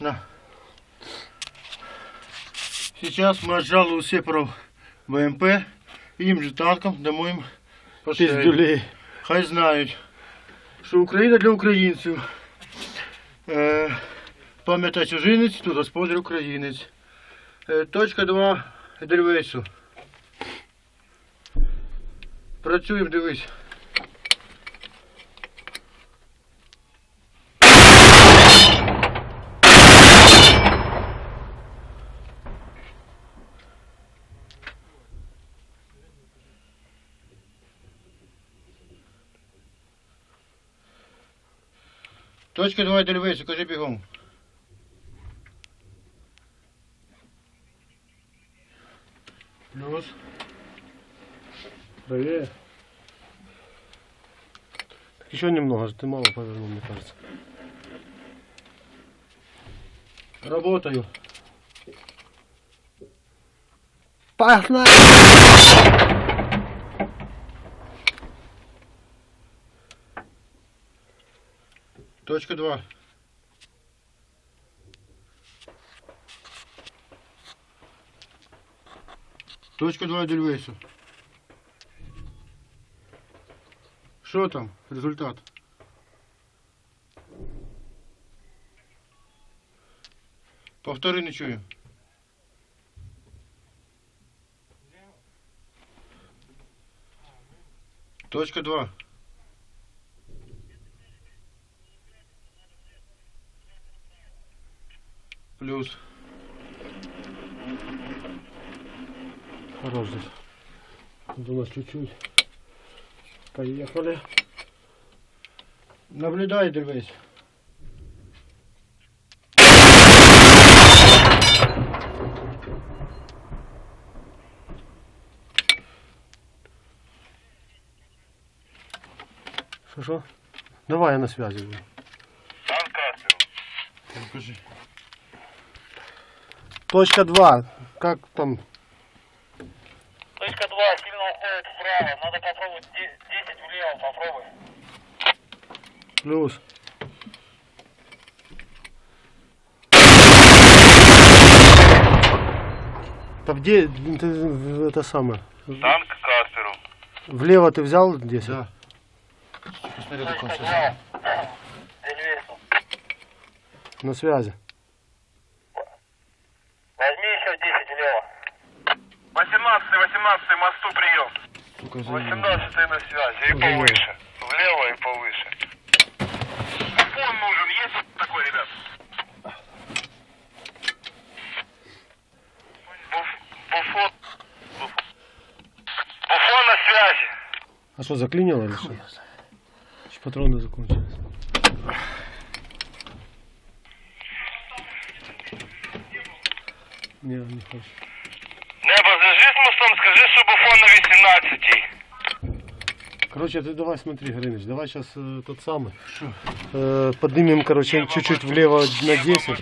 На. Сейчас мы отжали у сепаров БМП, їм же танком дамо їм. Пиздюлей. Хай знають, що Україна для українців. Е, пам'ятай чужинець, тут господар українець. Е, точка 2 Едельвейсу. Працюємо, дивись. Точка 2 Едельвейсу, кажи бігом. Плюс. Правее. Так еще немного, ты мало повернул, мне кажется. Работаю. Погнали! Точка 2. Точка 2 Дельвейсу. Що там? Результат. Повтори не. Точка 2. Плюс. У нас чуть-чуть. Поехали. Наблюдай, дивись. Что, что? Давай, я на связи. буду. Покажи. Точка 2. Как там? Точка 2 сильно уходит вправо. Надо попробовать де- 10 влево. Попробуй. Плюс. Да где ты, это самое? Танк к Касперу. Влево ты взял 10? Да. Точка закончился. 2. Дельвейсу. На связи. Возьми еще 10 влево. 18 18 мосту прием. Сука, за 18 на связи и повыше. Влево и повыше. Фон нужен, есть такой, ребят? Буф- Буфон. Буф- Буфон на связи. А что, заклинило или что? Патроны закончились. Не, не хочу. Мостом, скажи, що буфон на 18 Короче, ты давай смотри, Гринич, давай сейчас тот самый. Э, поднимем, короче, чуть-чуть влево на 10.